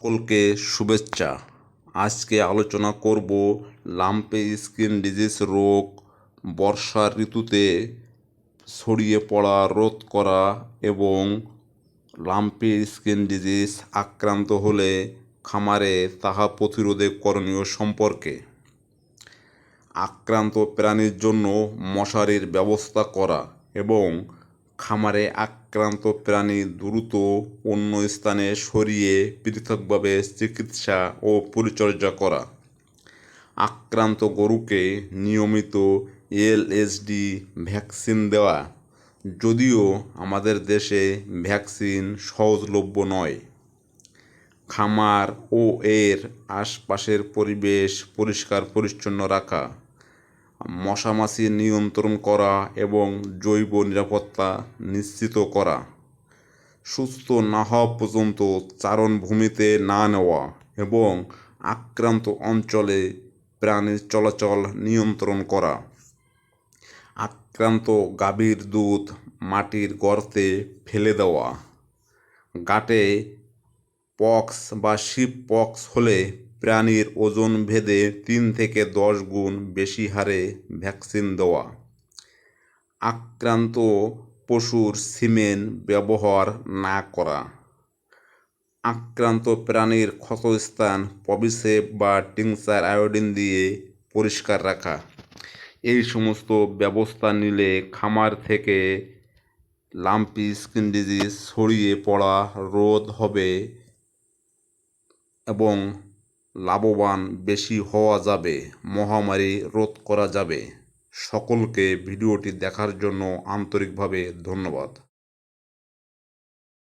সকলকে শুভেচ্ছা। আজকে আলোচনা করব লাম্পি স্কিন ডিজিজ রোগ বর্ষার ঋতুতে ছড়িয়ে পড়া, রোধ করা এবং লাম্পে স্কিন ডিজিজ আক্রান্ত হলে খামারে তাহা প্রতিরোধে করণীয় সম্পর্কে। আক্রান্ত প্রাণীর জন্য মশারির ব্যবস্থা করা এবং খামারে আক্রান্ত প্রাণী দ্রুত অন্য স্থানে সরিয়ে পৃথকভাবে চিকিৎসা ও পরিচর্যা করা। আক্রান্ত গরুকে নিয়মিত এলএসডি ভ্যাকসিন দেওয়া। যদিও আমাদের দেশে ভ্যাকসিন সহজলভ্য নয়। খামার ও এর আশপাশের পরিবেশ পরিষ্কার পরিচ্ছন্ন রাখা। মশামাছি নিয়ন্ত্রণ করা এবং জৈব নিরাপত্তা নিশ্চিত করা। সুস্থ না হওয়া পর্যন্ত চারণভূমিতে না নেওয়া এবং আক্রান্ত অঞ্চলে প্রাণীর চলাচল নিয়ন্ত্রণ করা। আক্রান্ত গাভীর দুধ মাটির গর্তে ফেলে দেওয়া। গাটে পক্স বা শিপ পক্স হলে প্রাণীর ওজন ভেদে তিন থেকে দশ গুণ বেশি হারে ভ্যাকসিন দেওয়া। আক্রান্ত পশুর সিমেন ব্যবহার না করা। আক্রান্ত প্রাণীর ক্ষতস্থান পবিসেপ বা টিংসার আয়োডিন দিয়ে পরিষ্কার রাখা। এই সমস্ত ব্যবস্থা নিলে খামার থেকে লাম্পি স্কিন ডিজিজ ছড়িয়ে পড়া রোধ হবে এবং লাভবান বেশি হওয়া যাবে মহামারী রোধ করা যাবে। সকলকে ভিডিওটি দেখার জন্য আন্তরিকভাবে ধন্যবাদ।